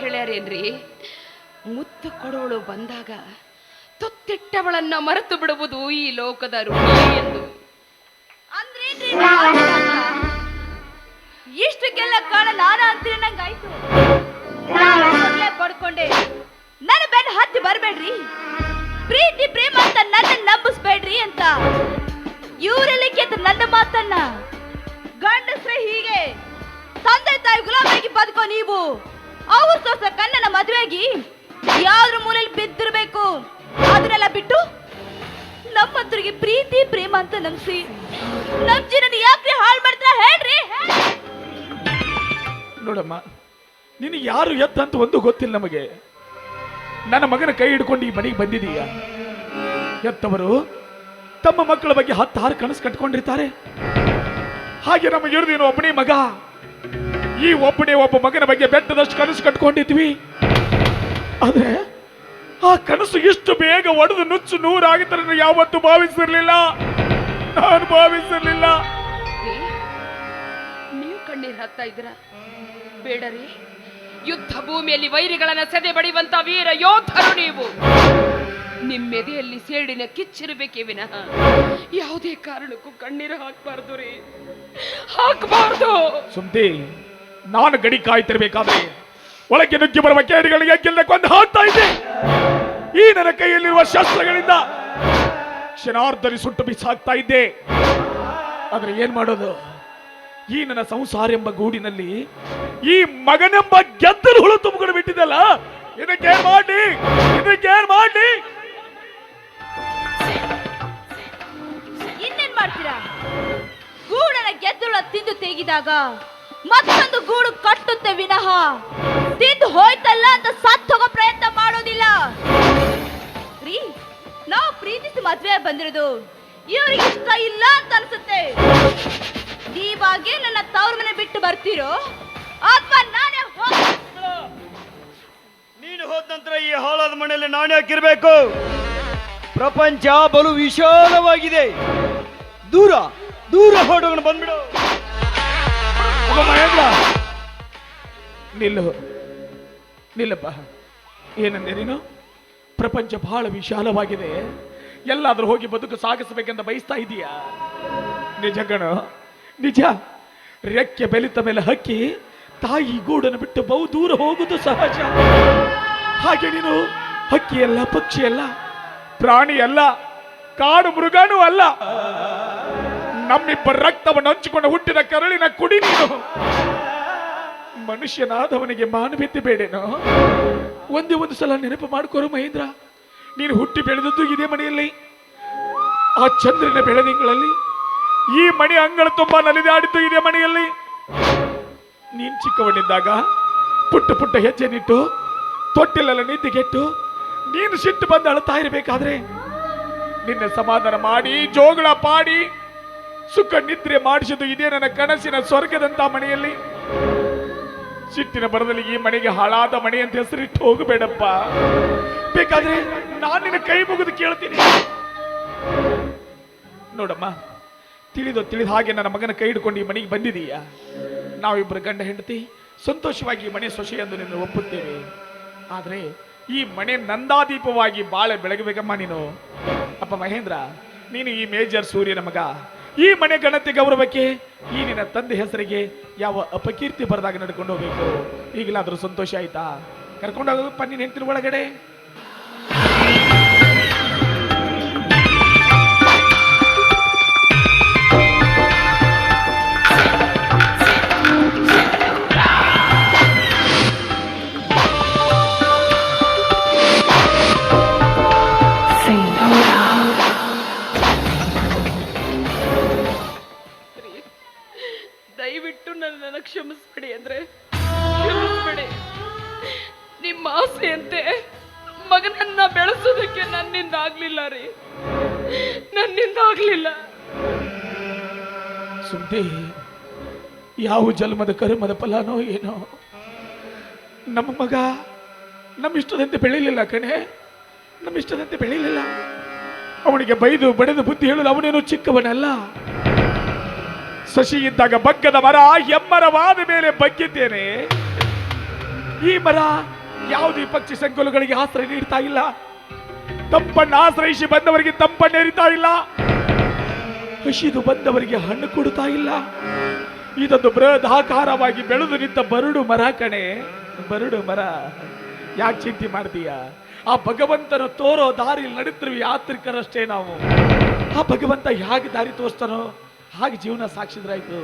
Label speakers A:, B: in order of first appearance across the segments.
A: ಹೇಳ್ಯಾರೇನ್ರಿ? ಮುತ್ತು ಕೊಡೋಳು ಬಂದಾಗ ತೊತ್ತಿಟ್ಟವಳನ್ನ ಮರೆತು ಬಿಡುವುದು ಈ ಲೋಕದ ಎಂದು.
B: ಅಂದ್ರೇನ್ರಿ? ಇಷ್ಟಕ್ಕೆಲ್ಲ ಕಾರಣ ನಾನ ಅಂತೀರಿ ನಂಗಾಯ್ತು ಪಡ್ಕೊಂಡೆ. ನನ್ನ ಬೆನ್ ಹತ್ತಿ ಬರ್ಬೇಡ್ರಿ. ಪ್ರೀತಿ, ಪ್ರೇಮ ಅಂತ ನನ್ನ ನಂಬಿಸ್ಬೇಡ್ರಿ ಅಂತ. ಇವರಲ್ಲಿ ಅಂತ ನನ್ನ ಮಾತನ್ನ. ಗಂಡಸ್ರೆ ಹೀಗೆ. ತಂದೆ ತಾಯಿ ಗುಲಾಬಿಗೆ ಬದುಕೋ ನೀವು. ಅವ್ರ ತೋರ್ಸ ಕನ್ನನ ಮದುವೆಗಿ ಯಾವ್ದ್ರ ಮೂಲೆಯಲ್ಲಿ ಬಿದ್ದಿರ್ಬೇಕು? ಅದನ್ನೆಲ್ಲ ಬಿಟ್ಟು ನಮ್ಮಂತರಿಗೆ ಪ್ರೀತಿ, ಪ್ರೇಮ ಅಂತ ನಂಬಿಸಿ ನಮ್ ಜೀವನ ಯಾಕ್ರಿ ಹಾಳು ಮಾಡ್ತೀರಾ? ಹೇಳ್ರಿ.
C: ನೋಡಮ್ಮ ನೀನು ಯಾರು ಎತ್ತಂತ ಒಂದು ಗೊತ್ತಿಲ್ಲ ನಮಗೆ. ನನ್ನ ಮಗನ ಕೈ ಹಿಡ್ಕೊಂಡು ಈ ಮನೆಗೆ ಬಂದಿದೀಯ. ಎತ್ತವರು ತಮ್ಮ ಮಕ್ಕಳ ಬಗ್ಗೆ ಹತ್ತಾರು ಕನಸು ಕಟ್ಕೊಂಡಿರ್ತಾರೆ. ಹಾಗೆ ನಮ್ಮ ಇರುದೇನು ಒಬ್ಬನೇ ಮಗ. ಈ ಒಬ್ಬನೇ ಒಬ್ಬ ಮಗನ ಬಗ್ಗೆ ಬೆಟ್ಟದಷ್ಟು ಕನಸು ಕಟ್ಕೊಂಡಿದ್ವಿ. ಆದ್ರೆ ಆ ಕನಸು ಇಷ್ಟು ಬೇಗ ಒಡೆದು ನುಚ್ಚು ನೂರಾಗಿದ್ದರೆ ಯಾವತ್ತು ಯಾವತ್ತೂ ಭಾವಿಸಿರ್ಲಿಲ್ಲ. ನಾನು ಭಾವಿಸಿರ್ಲಿಲ್ಲ.
A: ನೀವು ಕಣ್ಣೀರ್ ಹಾಕ್ತಾ ಇದ್ರ ಬೇಡರಿ. ಯುದ್ಧ ಭೂಮಿಯಲ್ಲಿ ವೈರಿಗಳನ್ನ ಸೆದೆ ಬಡಿಯುವಂತ ವೀರ ಯೋಧರು ನೀವು. ನಿಮ್ಮೆದೆಯಲ್ಲಿ ಸೇಡಿನ ಕಿಚ್ಚಿರಬೇಕೇ ವಿನಃ. ಯಾವುದೇ ಕಾರಣಕ್ಕೂ ಕಣ್ಣೀರು ಹಾಕ್ಬಾರ್ದು ರೀ. ಹಾಕ್ಬಾರ್ದು.
C: ಸುಮ್ತಿ ನಾನು ಗಡಿ ಕಾಯ್ತಿರ್ಬೇಕಾದ್ರೆ ಒಳಗೆ ನುಗ್ಗಿ ಬರುವ ಕೇಡಿಗಳಿಗೆ ಗೆಲ್ಲ ಕೊಂದು ಹಾಕ್ತಾ ಇದ್ದೆ. ಈ ನನ್ನ ಕೈಯಲ್ಲಿರುವ ಶಸ್ತ್ರಗಳಿಂದ ಕ್ಷಣಾರ್ಧರಿ ಸುಟ್ಟು ಬಿಸಾಕ್ತಾ ಇದ್ದೆ. ಆದ್ರೆ ಏನ್ ಮಾಡೋದು? ಈ ನನ್ನ ಸಂಸಾರ ಎಂಬ ಗೂಡಿನಲ್ಲಿ ಈ ಮಗನೆಂಬ ಗೆದ್ದಲು ಹುಳು ತುಂಬಿಕೊಂಡು ಬಿಟ್ಟಿದ್ದಲ್ಲ? ಇದಕ್ಕೇನ್ ಮಾಡಿ ಇದಕ್ಕೇನ್ ಮಾಡಿ
B: ಇನ್ನೇನ್ ಮಾಡ್ತೀರಾ? ಗೂಡನ ಗೆದ್ದಳ ತಿಂದು ತೆಗಿದಾಗ ಮತ್ತೊಂದು ಗೂಡು ಕಟ್ಟುತ್ತೆ ವಿನಃ. ತಿಂದು ಹೋಯ್ತಲ್ಲ ಅಂತ ಸತ್ತು ಹೋಗೋ ಪ್ರಯತ್ನ ಮಾಡೋದಿಲ್ಲ. ರೀ, ನಾವು ಪ್ರೀತಿಸಿ ಮದ್ವೆ ಬಂದಿರೋದು. ಇವ್ರಿಗೆ ಇಷ್ಟ ಇಲ್ಲ ಅಂತ ಅನ್ಸುತ್ತೆ. ನೀವಾಗೆ ನನ್ನ ತವ್ರ ಮನೆ ಬಿಟ್ಟು ಬರ್ತೀರೋ ಅಥವಾ ನಾನೇ
D: ನೀನು ಹೋದ ನಂತರ ಈ ಹಾಳಾದ ಮನೆಯಲ್ಲಿ ನಾನೇ ಹಾಕಿರ್ಬೇಕು ಪ್ರಪಂಚ ಬಲು ವಿಶಾಲವಾಗಿದೆ. ದೂರ ದೂರ ಹೊರಡೋಣ ಬಂದ್ಬಿಡು.
C: ಮಹೇಂದ್ರ. ನಿಲ್ಲು. ನಿಲ್ಲಪ್ಪ. ಏನಂದೆ ನೀನು? ಪ್ರಪಂಚ ಬಹಳ ವಿಶಾಲವಾಗಿದೆ. ಎಲ್ಲಾದ್ರೂ ಹೋಗಿ ಬದುಕು ಸಾಗಿಸಬೇಕೆಂದು ಬಯಸ್ತಾ ಇದೀಯಾ? ನಿಜ ಗಣ ನಿಜ. ರೆಕ್ಕೆ ಬೆಲಿತ ಮೇಲೆ ಹಕ್ಕಿ, ತಾಯಿ ಗೂಡನ್ನು ಬಿಟ್ಟು ಬಹು ದೂರ ಹೋಗುದು ಸಹಜ. ಹಾಗೆ ನೀನು ಹಕ್ಕಿ ಅಲ್ಲ ಪಕ್ಷಿ ಅಲ್ಲ ಪ್ರಾಣಿ ಅಲ್ಲ ಕಾಡು ಮೃಗನೂ ಅಲ್ಲ. ನಮ್ಮಿಬ್ಬರ ರಕ್ತವನ್ನು ಹಂಚಿಕೊಂಡು ಹುಟ್ಟಿದ ಕರಳಿನ ಕುಡಿ ನೀನು. ಮನುಷ್ಯನಾದವನಿಗೆ ಮಾನವೀಯತೆ ಬೇಡೇನೋ? ಒಂದೇ ಒಂದು ಸಲ ನೆನಪು ಮಾಡ್ಕೊರು ಮಹೇಂದ್ರ. ನೀನು ಹುಟ್ಟಿ ಬೆಳೆದದ್ದು ಇದೇ ಮನೆಯಲ್ಲಿ. ಆ ಚಂದ್ರನ ಬೆಳದಿಂಗಳಲ್ಲಿ ಈ ಮನೆ ಅಂಗಳ ತುಂಬಾ ನಲಿದಾಡಿತು ಇದೇ ಮನೆಯಲ್ಲಿ. ನೀನ್ ಚಿಕ್ಕವನಿದ್ದಾಗ ಪುಟ್ಟ ಪುಟ್ಟ ಹೆಜ್ಜೆ ನಿಟ್ಟು, ತೊಟ್ಟಿಲೆಲ್ಲ ನಿದ್ದೆಗೆಟ್ಟು ನೀನು ಸಿಟ್ಟು ಬಂದು ಅಳ್ತಾ ಇರಬೇಕಾದ್ರೆ ನಿನ್ನ ಸಮಾಧಾನ ಮಾಡಿ, ಜೋಗಳ ಪಾಡಿ ಸುಖ ನಿದ್ರೆ ಮಾಡಿಸಿದ್ದು ಇದೇ ನನ್ನ ಕನಸಿನ ಸ್ವರ್ಗದಂತ ಮನೆಯಲ್ಲಿ. ಸಿಟ್ಟಿನ ಬರದಲ್ಲಿ ಈ ಮನೆಗೆ ಹಾಳಾದ ಮನೆ ಅಂತ ಹೆಸರಿಟ್ಟು ಹೋಗಬೇಡಪ್ಪ. ಬೇಕಾದ್ರೆ ನಾನು ನಿನ್ನ ಕೈ ಮುಗಿದು ಕೇಳ್ತೀನಿ. ನೋಡಮ್ಮ, ತಿಳಿದು ತಿಳಿದ ಹಾಗೆ ನನ್ನ ಮಗನ ಕೈ ಹಿಡ್ಕೊಂಡು ಈ ಮನೆಗೆ ಬಂದಿದೀಯ? ನಾವಿಬ್ಬರು ಗಂಡ ಹೆಂಡತಿ, ಸಂತೋಷವಾಗಿ ಈ ಮನೆ ಸೊಸೆ ಎಂದು ನಿನ್ನ ಒಪ್ಪುತ್ತೇವೆ. ಆದರೆ ಈ ಮನೆ ನಂದಾದೀಪವಾಗಿ ಬಾಳೆ ಬೆಳಗಬೇಕಮ್ಮ ನೀನು. ಅಪ್ಪ ಮಹೇಂದ್ರ, ನೀನು ಈ ಮೇಜರ್ ಸೂರ್ಯನ ಮಗ. ಈ ಮನೆ ಗಣತಿ ಗೌರವಕ್ಕೆ ಈ ನಿನ್ನ ತಂದೆ ಹೆಸರಿಗೆ ಯಾವ ಅಪಕೀರ್ತಿ ಬರದಾಗ ನಡ್ಕೊಂಡು ಹೋಗ್ಬೇಕು? ಈಗಲಾದರೂ ಸಂತೋಷ ಆಯ್ತಾ? ಕರ್ಕೊಂಡು ಹೋಗಪ್ಪ ಪನ್ನಿನ ಹೆಂಡತಿನ ಒಳಗಡೆ.
A: ಆಗ್ಲಿಲ್ಲ
C: ಸುದ್ದಿ ಯಾವ ಜನ್ಮದ ಕರ್ಮದ ಫಲನೋ ಏನೋ. ನಮ್ಮ ಮಗ ನಮ್ಮ ಇಷ್ಟದಂತೆ ಬೆಳೀಲಿಲ್ಲ ಕಣೆ. ನಮ್ಮ ಇಷ್ಟದಂತೆ ಬೆಳೀಲಿಲ್ಲ ಅವನಿಗೆ ಬೈದು ಬಡೆದು ಬುದ್ಧಿ ಹೇಳಲು ಅವನೇನು ಚಿಕ್ಕವನಲ್ಲ. ಸಸಿ ಇದ್ದಾಗ ಬಗ್ಗದ ಮರ ಎಮ್ಮರವಾದ ಮೇಲೆ ಬಗ್ಗಿದ್ದೇನೆ. ಈ ಮರ ಯಾವುದೇ ಪಕ್ಷಿ ಸಂಕುಲಗಳಿಗೆ ಆಶ್ರಯ ನೀಡ್ತಾ ಇಲ್ಲ. ತಂಪಣ್ಣ ಆಶ್ರಯಿಸಿ ಬಂದವರಿಗೆ ತಂಪಣ್ಣ ಇಲ್ಲ. ಹಸಿದು ಬಂದವರಿಗೆ ಹಣ್ಣು ಕೊಡುತ್ತಾ ಇಲ್ಲ. ಇದೊಂದು ಬೃಹದಾಕಾರವಾಗಿ ಬೆಳೆದು ನಿಂತ ಬರಡು ಮರ ಕಣೆ. ಬರಡು ಮರ. ಯಾಕೆ ಚಿಂತೆ ಮಾಡ್ತೀಯ? ಆ ಭಗವಂತನ ತೋರೋ ದಾರಿಯಲ್ಲಿ ನಡೀತಿರುವ ಯಾತ್ರಿಕರಷ್ಟೇ ನಾವು. ಆ ಭಗವಂತ ಹೇಗೆ ದಾರಿ ತೋರಿಸ್ತಾನೋ, ಹಾಗೆ ಜೀವನ ಸಾಕ್ಷಿದ್ರಾಯ್ತು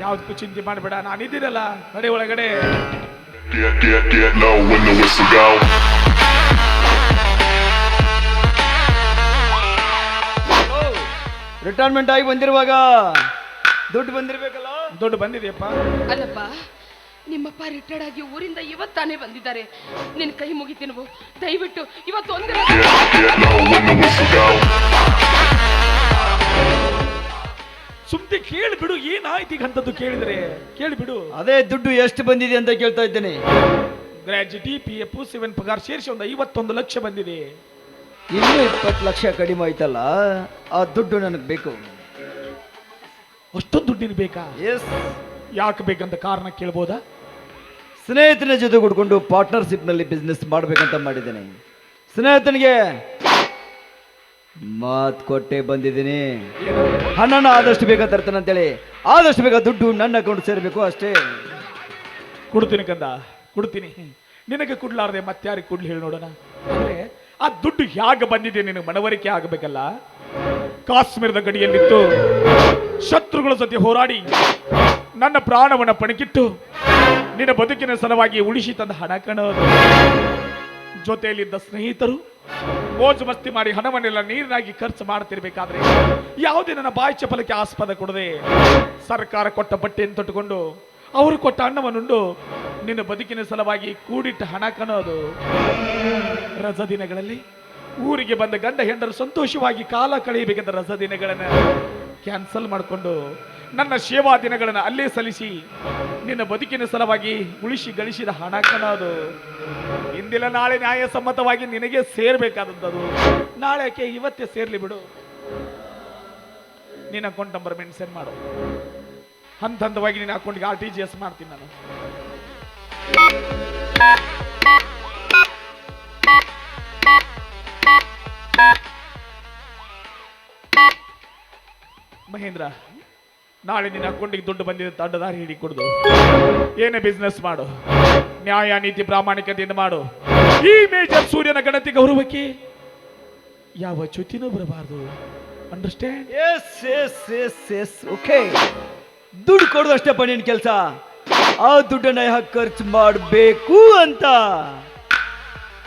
C: ಯಾವ್ದಕ್ಕೂ ಚಿಂತೆ ಮಾಡಬೇಡ. ನಾನಿದ್ದೀನಲ್ಲ, ನಡೆ ಒಳಗಡೆ.
D: ರಿಟೈರ್ಮೆಂಟ್ ಆಗಿ ಬಂದಿರುವಾಗ ದುಡ್ಡು ಬಂದಿರ್ಬೇಕಲ್ಲ?
C: ದುಡ್ಡು ಬಂದಿದೆಯಪ್ಪ.
A: ಅಲ್ಲಪ್ಪ ನಿಮ್ಮಪ್ಪ ರಿಟೈರ್ಡ್ ಆಗಿ ಊರಿಂದ ಇವತ್ತಾನೆ ಬಂದಿದ್ದಾರೆ. ನಿನ್ ಕೈ ಮುಗಿತೀನವು. ದಯವಿಟ್ಟು ಇವತ್ತು
E: ಒಂದೇ
C: ಸುಮ್ನೆ ಕೇಳಿಬಿಡು ಏನಾಯ್ತು ಈಗ ಅಂತದ್ದು ಕೇಳಿದ್ರೆ? ಕೇಳಿಬಿಡು.
D: ಅದೇ ದುಡ್ಡು ಎಷ್ಟು ಬಂದಿದೆ ಅಂತ ಕೇಳ್ತಾ ಇದ್ದೇನೆ.
C: ಗ್ರಾಜ್ಯುಟಿ ಪಿ ಎಫ್ ಸೆವೆನ್ ಪಗಾರ್ ಸೇರಿಸಿ ಒಂದು ಐವತ್ತೊಂದು ಲಕ್ಷ ಬಂದಿದೆ.
D: ಇನ್ನೂ ಇಪ್ಪತ್ತು ಲಕ್ಷ ಕಡಿಮೆ ಆಯ್ತಲ್ಲ ಆ ದುಡ್ಡು ನನಗೆ ಬೇಕು.
C: ಅಷ್ಟೊಂದು ದುಡ್ಡಿನ ಬೇಕಾ?
D: ಎಸ್
C: ಯಾಕೆ ಬೇಕಂತ ಕಾರಣ ಕೇಳ್ಬೋದಾ?
D: ಸ್ನೇಹಿತನ ಜೊತೆ ಕೂಡ್ಕೊಂಡು ಪಾರ್ಟ್ನರ್ಶಿಪ್ನಲ್ಲಿ ಬಿಸ್ನೆಸ್ ಮಾಡ್ಬೇಕಂತ ಮಾಡಿದ್ದೇನೆ. ಸ್ನೇಹಿತನಿಗೆ ಮಾತು ಕೊಟ್ಟೆ ಬಂದಿದ್ದೀನಿ? ಹಣನ ಆದಷ್ಟು ಬೇಗ ತರ್ತಾನೆ ಅಂತೇಳಿ. ಆದಷ್ಟು ಬೇಗ ದುಡ್ಡು ನನ್ನ ಅಕೌಂಟ್ ಸೇರಬೇಕು ಅಷ್ಟೇ.
C: ಕೊಡ್ತೀನಿ ಕಂದ ಕೊಡ್ತೀನಿ. ನಿನಗೆ ಕೊಡ್ಲಾರ್ದೆ ಮತ್ತಾರಿಗೆ ಕೊಡ್ಲಿ ಹೇಳಿ ನೋಡೋಣ. ಆ ದುಡ್ಡು ಹೇಗೆ ಬಂದಿದೆ ನಿನಗೆ ಮನವರಿಕೆ ಆಗಬೇಕಲ್ಲ? ಕಾಶ್ಮೀರದ ಗಡಿಯಲ್ಲಿತ್ತು. ಶತ್ರುಗಳ ಜೊತೆ ಹೋರಾಡಿ ನನ್ನ ಪ್ರಾಣವನ್ನು ಪಣಕಿಟ್ಟು ನಿನ್ನ ಬದುಕಿನ ಸಲುವಾಗಿ ಉಳಿಸಿ ತಂದ ಹಣ ಕಣ. ಜೊತೆಯಲ್ಲಿದ್ದ ಸ್ನೇಹಿತರು ಮೋಜು ಮಸ್ತಿ ಮಾಡಿ ಹಣವನ್ನೆಲ್ಲ ನೀರಿನಾಗಿ ಖರ್ಚು ಮಾಡ್ತಿರ್ಬೇಕಾದ್ರೆ ಯಾವುದೇ ನನ್ನ ಬಾಯಿ ಚಪಲಕ್ಕೆ ಆಸ್ಪದ ಕೊಡದೆ ಸರ್ಕಾರ ಕೊಟ್ಟ ಬಟ್ಟೆಯನ್ನು ತೊಟ್ಟುಕೊಂಡು ಅವರು ಕೊಟ್ಟ ಅನ್ನವನ್ನುಂಡು ನಿನ್ನ ಬದುಕಿನ ಸಲುವಾಗಿ ಕೂಡಿಟ್ಟ ಹಣ ಕಣೋದು. ರಜ ದಿನಗಳಲ್ಲಿ ಊರಿಗೆ ಬಂದ ಗಂಡ ಹೆಂಡರು ಸಂತೋಷವಾಗಿ ಕಾಲ ಕಳೆಯಬೇಕಂತ ರಜ ದಿನಗಳನ್ನು ಕ್ಯಾನ್ಸಲ್ ಮಾಡಿಕೊಂಡು ನನ್ನ ಸೇವಾ ದಿನಗಳನ್ನು ಅಲ್ಲೇ ಸಲ್ಲಿಸಿ ನಿನ್ನ ಬದುಕಿನ ಸಲುವಾಗಿ ಉಳಿಸಿ ಗಳಿಸಿದ ಹಣ ಕಣೋದು. ಇಂದಿಲ್ಲ ನಾಳೆ ನ್ಯಾಯಸಮ್ಮತವಾಗಿ ನಿನಗೆ ಸೇರ್ಬೇಕಾದಂಥದ್ದು ನಾಳೆ ಇವತ್ತೇ ಸೇರ್ಲಿ ಬಿಡು. ನಿನ್ನ ಅಕೌಂಟ್ ನಂಬರ್ ಮೆನ್ಷನ್ ಮಾಡು. ಹಂತ ಹಂತವಾಗಿ ನಿನ್ನ ಹಾಕೊಂಡು ಆರ್ ಟಿ ಜಿ ಎಸ್ ಮಾಡ್ತೀನಿ ನಾನು. ಮಹೇಂದ್ರ, ನಾಳೆ ನಿನ್ನ ಅಕೌಂಟಿಗೆ ದುಡ್ಡು ಬಂದಿದೆ ತಂಡದಾರಿ ಹಿಡಿ ಕೊಡುದು. ಏನೇ ಬಿಸ್ನೆಸ್ ಮಾಡು. ನ್ಯಾಯ, ನೀತಿ, ಪ್ರಾಮಾಣಿಕತೆಯಿಂದ ಮಾಡು. ಈ ಮೇಜರ್ ಸೂರ್ಯನ ಗಣತಿ ಗೌರವಕ್ಕೆ ಯಾವ ಚ್ಯುತಿನೂ ಬರಬಾರದು. Understand
D: yes yes yes yes okay ದುಡ್ಡು ಕೊಡೋದಷ್ಟೇ ನಿನ್ನ ಕೆಲಸ. ಆ ದುಡ್ಡನ್ನ ಯಾಕೆ ಖರ್ಚು ಮಾಡಬೇಕು ಅಂತ?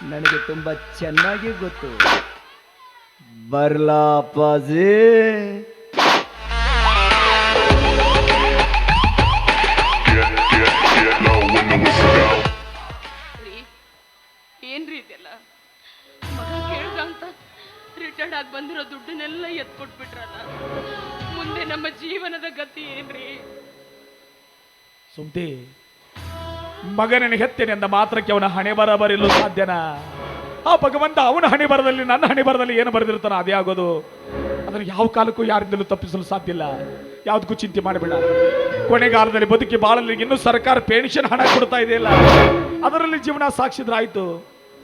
D: ನನಗೆ ತುಂಬಾ ಚೆನ್ನಾಗಿ ಗೊತ್ತು. ಬರ್ಲಾ
A: ಮಗ ಬಂದಿರೋ ದುಡ್ಡನ್ನೆಲ್ಲ ಎತ್ಕೊಟ್ಬಿಟ್ರಲ್ಲ? ನಮ್ಮ ಜೀವನದ ಗತಿ ಏನ್ರಿ?
C: ಸುಮ್ತಿ ಮಗನನ್ನು ಹೆತ್ತೇನೆ ಅಂದ ಮಾತ್ರಕ್ಕೆ ಅವನ ಹಣೆ ಬರ ಬರಲು ಸಾಧ್ಯನಾ? ಆ ಭಗವಂತ ಅವನ ಹಣೆ ಬರದಲ್ಲಿ ನನ್ನ ಹಣೆ ಬರದಲ್ಲಿ ಏನು ಬರೆದಿರ್ತಾನೋ ಅದೇ ಆಗೋದು. ಅದನ್ನು ಯಾವ ಕಾಲಕ್ಕೂ ಯಾರಿಂದಲೂ ತಪ್ಪಿಸಲು ಸಾಧ್ಯ ಇಲ್ಲ. ಯಾವುದಕ್ಕೂ ಚಿಂತೆ ಮಾಡಬೇಡ. ಕೊನೆಗಾಲದಲ್ಲಿ ಬದುಕಿ ಬಾಳಲ್ಲಿ ಇನ್ನೂ ಸರ್ಕಾರ ಪೆನ್ಷನ್ ಹಣ ಕೊಡ್ತಾ ಇದೆಯಲ್ಲ ಅದರಲ್ಲಿ ಜೀವನ ಸಾಕ್ಷಿದ್ರಾಯ್ತು.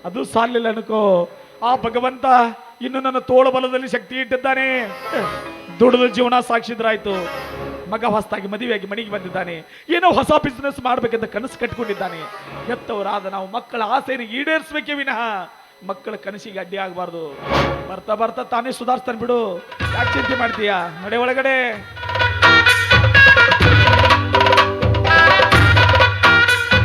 C: ಅದು ಸಾಲಿಲ್ಲ ಅನ್ಕೋ. ಆ ಭಗವಂತ ಇನ್ನು ನನ್ನ ತೋಳಬಲದಲ್ಲಿ ಶಕ್ತಿ ಇಟ್ಟಿದ್ದಾನೆ. ದುಡಿದ ಜೀವನ ಸಾಕ್ಷಿದ್ರಾಯ್ತು ಮಗ ಹೊಸದಾಗಿ ಮದುವೆಯಾಗಿ ಮನೆಗೆ ಬಂದಿದ್ದಾನೆ. ಏನೋ ಹೊಸ ಬಿಸ್ನೆಸ್ ಮಾಡ್ಬೇಕಂತ ಕನಸು ಕಟ್ಕೊಂಡಿದ್ದಾನೆ. ಹೆತ್ತವರಾದ ನಾವು ಮಕ್ಕಳ ಆಸೆಯನ್ನು ಈಡೇರಿಸ್ಬೇಕೇ ವಿನಃ ಮಕ್ಕಳ ಕನಸಿಗೆ ಅಡ್ಡಿ ಆಗಬಾರ್ದು. ಬರ್ತಾ ಬರ್ತಾ ತಾನೇ ಸುಧಾರಿಸ್ತಾನೆ ಬಿಡು. ಯಾಕೆ ಚಿಂತೆ ಮಾಡ್ತೀಯಾ? ನಡೆ ಒಳಗಡೆ.